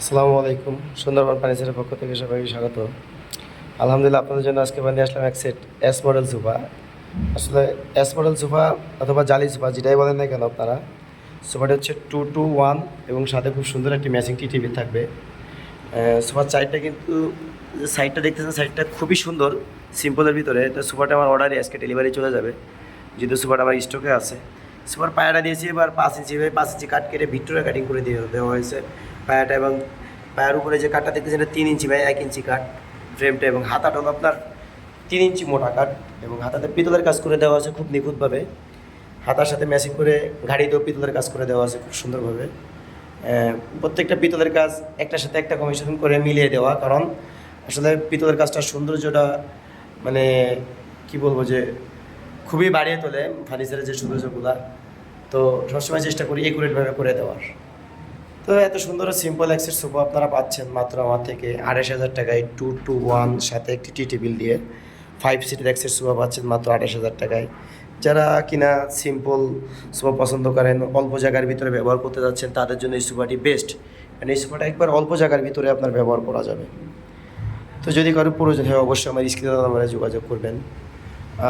আসসালামু আলাইকুম, সুন্দরবন ফার্নিচারের পক্ষ থেকে সবাইকে স্বাগত। আলহামদুলিল্লাহ, আপনাদের জন্য আজকে বানিয়ে আসলাম এক সেট এস মডেল সোফা আসলে এস মডেল সোফা অথবা জালি সোফা যেটাই বলেন না কেন আপনারা সোফাটা হচ্ছে টু টু ওয়ান এবং সাথে খুব সুন্দর একটি ম্যাচিং টি টেবিল থাকবে। সোফার সাইডটা কিন্তু সাইডটা দেখতেছেন সাইডটা খুবই সুন্দর সিম্পলের ভিতরে। তো সোফাটা আমার অর্ডারে আজকে ডেলিভারি চলে যাবে, যেহেতু সোফাটা আমার স্টকে আছে। সোফার পায়রা দিয়েছি, এবার পাঁচ ইঞ্চি পাঁচ ইঞ্চি কাট কেটে ভিক্টোরিয়া কাটিং করে দিয়ে দেওয়া হয়েছে। পায়াটা এবং পায়ের উপরে যে কাঠটা দেখতেছেন এটা তিন ইঞ্চি বাই এক ইঞ্চি কাঠ ফ্রেমটা এবং হাতাটা হলো আপনার তিন ইঞ্চি মোটা কাঠ এবং হাতাতে পিতলের কাজ করে দেওয়া আছে খুব নিখুঁতভাবে। হাতার সাথে ম্যাচিং করে ঘাড়িতেও পিতলের কাজ করে দেওয়া আছে খুব সুন্দরভাবে। প্রত্যেকটা পিতলের কাজ একটার সাথে একটা কমিশন করে মিলিয়ে দেওয়া কারণ আসলে পিতলের কাজটার সৌন্দর্যটা মানে কি বলব যে খুবই বাড়িয়ে তোলে ফার্নিচারের যে সৌন্দর্যগুলা। তো সবসময় চেষ্টা করি একুরেটভাবে করে দেওয়ার। তো এত সুন্দর সিম্পল অ্যাক্সেস সোফা আপনারা পাচ্ছেন মাত্র আমার থেকে আড়াইশ হাজার টাকায় টু টু ওয়ান সাথে একটি টি টেবিল দিয়ে। ফাইভ সিটের অ্যাক্সেস সোফা পাচ্ছেন মাত্র আড়াইশ হাজার টাকায়। যারা কিনা সিম্পল সোফা পছন্দ করেন, অল্প জায়গার ভিতরে ব্যবহার করতে যাচ্ছেন, তাদের জন্য এই সোফাটি বেস্ট মানে এই সোফাটা একবার অল্প জায়গার ভিতরে আপনার ব্যবহার করা যাবে। তো যদি কারও প্রয়োজন হয়, অবশ্যই আমার স্ক্রিনে নাম্বারে যোগাযোগ করবেন।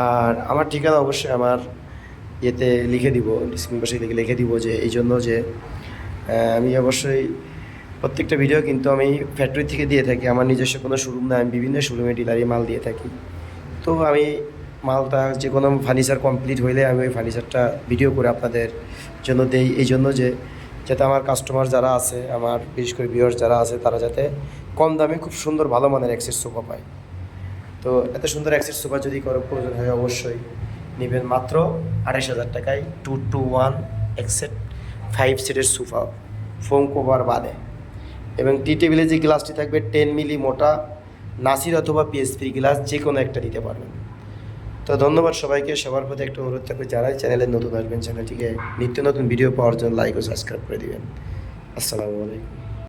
আর আমার ঠিকানা অবশ্যই আমার ইয়েতে লিখে দিব ডিসক্রিপশন বসে লিখে লিখে দিব যে, এই জন্য যে আমি অবশ্যই প্রত্যেকটা ভিডিও কিন্তু আমি ফ্যাক্টরি থেকে দিয়ে থাকি। আমার নিজস্ব কোনো শোরুম না আমি বিভিন্ন শোরুমে ডিলারি মাল দিয়ে থাকি। তো আমি মালটা যে কোনো ফার্নিচার কমপ্লিট হইলে আমি ওই ফার্নিচারটা ভিডিও করে আপনাদের জন্য দেই। এই জন্য যে যাতে আমার কাস্টমার যারা আছে, আমার বিশেষ করে ভিউয়ার্স যারা আছে, তারা যাতে কম দামে খুব সুন্দর ভালো মানের অ্যাক্সেস সোফা পায়। তো এত সুন্দর অ্যাক্সেস সোফা যদি কারও প্রয়োজন হয়, অবশ্যই নেবেন। মাত্র আড়াইশ হাজার টাকায় টু টু ওয়ান এক্সেট ফাইভ সিটের সোফা, ফোম কভার বাদে। এবং টি টেবিলে যে গ্লাসটি থাকবে, টেন মিলি মোটা নাসির অথবা পিএসপি গ্লাস, যে কোনো একটা দিতে পারবেন। তো ধন্যবাদ সবাইকে, সবার প্রতি একটা অনুরোধ থাকবে যারাই চ্যানেলে নতুন আসবেন, চ্যানেলটিকে নিত্য নতুন ভিডিও পাওয়ার জন্য লাইক ও সাবস্ক্রাইব করে দেবেন। আসসালামু আলাইকুম।